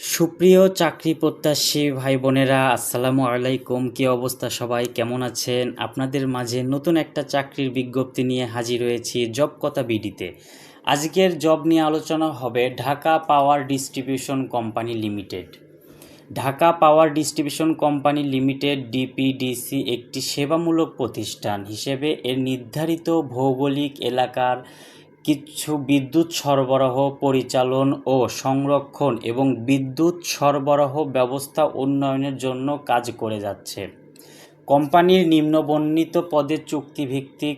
সুপ্রিয় চাকরি প্রত্যাশী ভাই বোনেরা, আসসালামু আলাইকুম। কি অবস্থা সবাই? কেমন আছেন? আপনাদের মাঝে নতুন একটা চাকরির বিজ্ঞপ্তি নিয়ে হাজির হয়েছি জব কথা বিডিতে। আজকের জব নিয়ে আলোচনা হবে Dhaka power distribution company limited. Dhaka power distribution company limited, DPDC একটি সেবামূলক প্রতিষ্ঠান হিসেবে এর নির্ধারিত ভৌগোলিক এলাকার কিছু বিদ্যুৎ সরবরাহ পরিচালন ও সংরক্ষণ এবং বিদ্যুৎ সরবরাহ ব্যবস্থা উন্নয়নের জন্য কাজ করে যাচ্ছে। কোম্পানির নিম্নবর্ণিত পদের চুক্তিভিত্তিক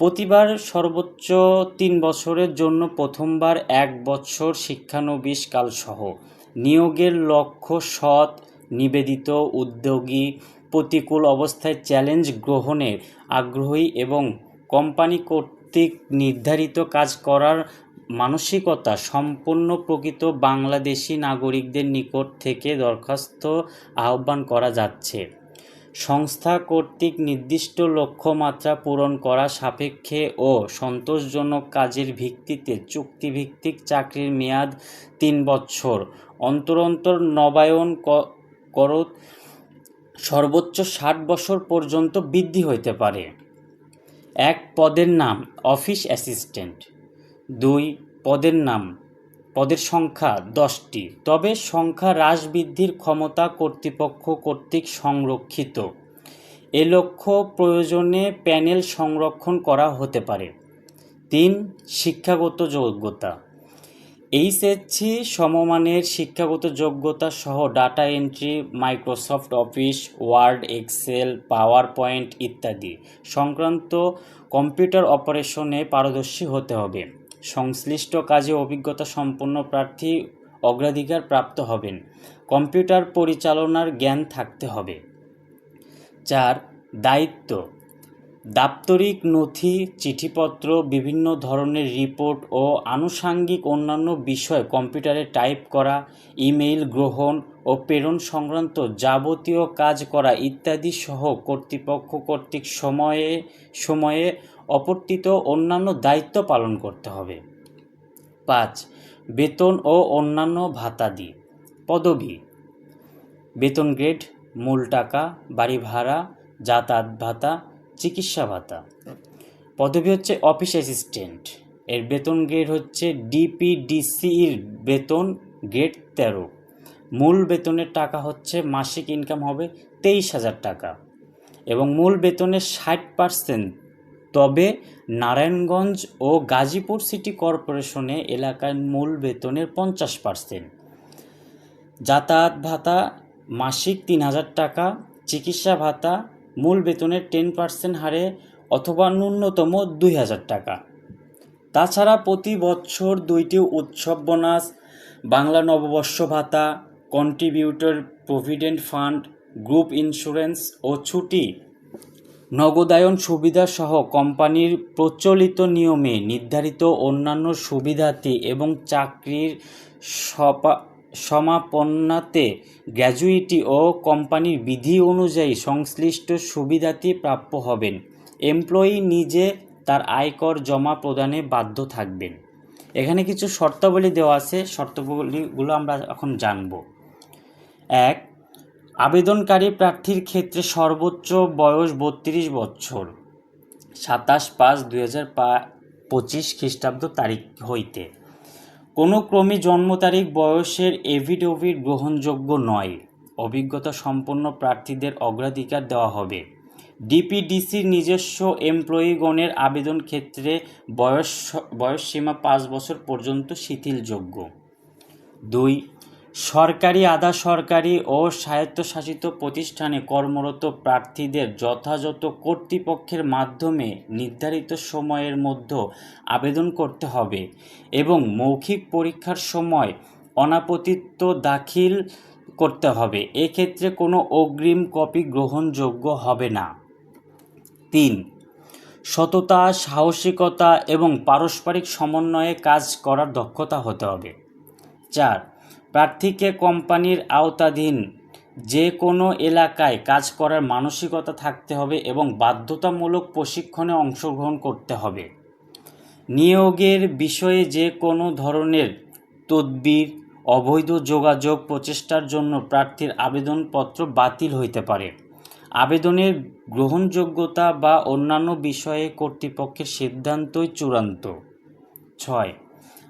প্রতিবার সর্বোচ্চ তিন বছরের জন্য প্রথমবার এক বছর শিক্ষানবিশ কালসহ নিয়োগের লক্ষ্য সৎ, নিবেদিত, উদ্যোগী, প্রতিকূল অবস্থায় চ্যালেঞ্জ গ্রহণের আগ্রহী এবং কোম্পানি কর্তৃক নির্ধারিত কাজ করার মানসিকতা সম্পন্ন প্রকৃত বাংলাদেশি নাগরিকদের নিকট থেকে দরখাস্ত আহ্বান করা যাচ্ছে। সংস্থা কর্তৃক নির্দিষ্ট লক্ষ্যমাত্রা পূরণ করা সাপেক্ষে ও সন্তোষজনক কাজের ভিত্তিতে চুক্তিভিত্তিক চাকরির মেয়াদ তিন বছর। অন্তর অন্তর নবায়ন করত সর্বোচ্চ ষাট বছর পর্যন্ত বৃদ্ধি হইতে পারে। এক পদের নাম অফিস অ্যাসিস্ট্যান্ট, দুই পদের নাম, পদের সংখ্যা দশটি, তবে সংখ্যা হ্রাস বৃদ্ধির ক্ষমতা কর্তৃপক্ষ কর্তৃক সংরক্ষিত। এ লক্ষ্য প্রয়োজনে প্যানেল সংরক্ষণ করা হতে পারে। তিন, শিক্ষাগত যোগ্যতা। এইচএসসি সমমানের শিক্ষাগত যোগ্যতা সহ data entry, Microsoft Office, Word, Excel PowerPoint ইত্যাদি। সংক্রান্ত কম্পিউটার অপারেশনে পারদর্শী হতে হবে। সংশ্লিষ্ট কাজে অভিজ্ঞতা সম্পন্ন প্রার্থী অগ্রাধিকার প্রাপ্ত হবেন। কম্পিউটার পরিচালনার জ্ঞান থাকতে হবে। চার, দায়িত্ব। দাপ্তরিক নথি, চিঠিপত্র, বিভিন্ন ধরনের রিপোর্ট ও আনুষাঙ্গিক অন্যান্য বিষয় কম্পিউটারে টাইপ করা, ইমেইল গ্রহণ ও প্রেরণ সংক্রান্ত যাবতীয় কাজ করা ইত্যাদি সহ কর্তৃপক্ষ কর্তৃক সময়ে সময়ে অপর্তিত অন্যান্য দায়িত্ব পালন করতে হবে। পাঁচ, বেতন ও অন্যান্য ভাতাদি। পদবি, বেতন গ্রেড, মূল টাকা, বাড়ি ভাড়া, যাতায়াত ভাতা চিকিৎসা ভাতা। পদবি হচ্ছে অফিস অ্যাসিস্ট্যান্ট। এর বেতন গ্রেড হচ্ছে ডিপিডিসির বেতন গ্রেড তেরো। মূল বেতনের টাকা হচ্ছে মাসিক ইনকাম হবে তেইশ হাজার টাকা। এবং মূল বেতনের ষাট পার্সেন্ট তবে নারায়ণগঞ্জ ও গাজীপুর সিটি কর্পোরেশনে এলাকায় মূল বেতনের পঞ্চাশ পার্সেন্ট যাতায়াত ভাতা মাসিক তিন হাজার টাকা, চিকিৎসা ভাতা মূল বেতনের টেন পার্সেন্ট হারে অথবা ন্যূনতম দুই হাজার টাকা। তাছাড়া প্রতি বছর দুইটি উৎসব বোনাস, বাংলা নববর্ষ ভাতা, contributor provident fund, group insurance ও ছুটি। নগদায়ন সুবিধা সহ কোম্পানির প্রচলিত নিয়মে নির্ধারিত অন্যান্য সুবিধাতি এবং চাকরির সপা সমাপন্নাতে গ্র্যাজুইটি ও কোম্পানির বিধি অনুযায়ী সংশ্লিষ্ট সুবিধাটি প্রাপ্য হবেন। এমপ্লয়ি নিজে তার আয়কর জমা প্রদানে বাধ্য থাকবেন। এখানে কিছু শর্তাবলী দেওয়া আছে, শর্তাবলীগুলো আমরা এখন জানব। এক, আবেদনকারী প্রার্থীর ক্ষেত্রে সর্বোচ্চ বয়স বত্রিশ বছর। সাতাশ পাঁচ দুই হাজার পঁচিশ খ্রিস্টাব্দ তারিখ হইতে। কোনো ক্রমে জন্ম তারিখ বয়সের এভিডেভিট গ্রহণযোগ্য নয়। অভিজ্ঞতা সম্পন্ন প্রার্থীদের অগ্রাধিকার দেওয়া হবে। ডিপিডিসির নিজস্ব এমপ্লয়িগণের আবেদন ক্ষেত্রে বয়স, বয়সসীমা পাঁচ বছর পর্যন্ত শিথিলযোগ্য। দুই সরকারি, আধা সরকারি ও স্বায়ত্তশাসিত প্রতিষ্ঠানে কর্মরত প্রার্থীদের যথাযথ কর্তৃপক্ষের মাধ্যমে নির্ধারিত সময়ের মধ্যে আবেদন করতে হবে এবং মৌখিক পরীক্ষার সময় অনাপতিত্ব দাখিল করতে হবে। এক্ষেত্রে কোনো অগ্রিম কপি গ্রহণযোগ্য হবে না। তিন, সততা, সাহসিকতা এবং পারস্পরিক সমন্বয়ে কাজ করার দক্ষতা হতে হবে। চার প্রার্থীকে কোম্পানির আওতাধীন যে কোনো এলাকায় কাজ করার মানসিকতা থাকতে হবে এবং বাধ্যতামূলক প্রশিক্ষণে অংশগ্রহণ করতে হবে। নিয়োগের বিষয়ে যে কোনো ধরনের তদবির, অবৈধ যোগাযোগ প্রচেষ্টার জন্য প্রার্থীর আবেদনপত্র বাতিল হইতে পারে। আবেদনের গ্রহণযোগ্যতা বা অন্যান্য বিষয়ে কর্তৃপক্ষের সিদ্ধান্তই চূড়ান্ত। ছয়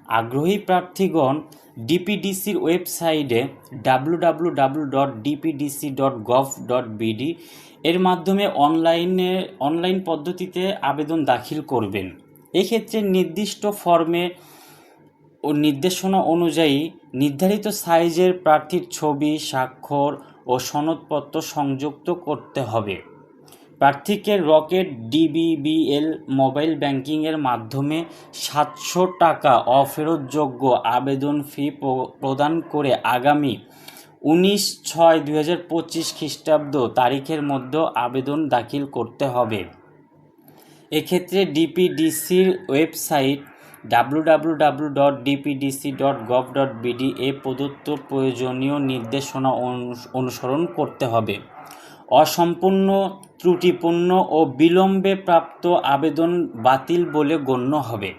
আগ্রহী প্রার্থীগণ ডিপিডিসির ওয়েবসাইটে W W W dot DPDC dot gov dot BD এর মাধ্যমে অনলাইনে, অনলাইন পদ্ধতিতে আবেদন দাখিল করবেন। এক্ষেত্রে নির্দিষ্ট ফর্মে ও নির্দেশনা অনুযায়ী নির্ধারিত সাইজের প্রার্থীর ছবি, স্বাক্ষর ও সনদপত্র সংযুক্ত করতে হবে। প্রার্থীকে রকেট ডিবিবিএল মোবাইল ব্যাংকিংয়ের মাধ্যমে সাতশো টাকা অফেরতযোগ্য আবেদন ফি প্রদান করে আগামী উনিশ ছয় দুই হাজার পঁচিশ খ্রিস্টাব্দ তারিখের মধ্যে আবেদন দাখিল করতে হবে। এক্ষেত্রে ডিপিডিসির website W dot DPDC dot gov dot BD এ প্রদত্ত প্রয়োজনীয় নির্দেশনা অনুস- অনুসরণ করতে হবে। অসম্পূর্ণ, ত্রুটিপূর্ণ ও বিলম্বে প্রাপ্ত আবেদন বাতিল বলে গণ্য হবে।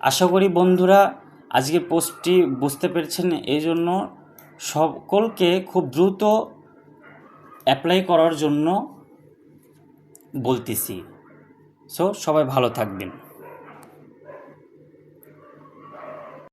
আশা করি বন্ধুরা, আজকে পোস্টটি বুঝতে পেরেছেন। এই জন্য সকলকে খুব দ্রুত অ্যাপ্লাই করার জন্য বলতেছি। সো সবাই ভালো থাকবেন।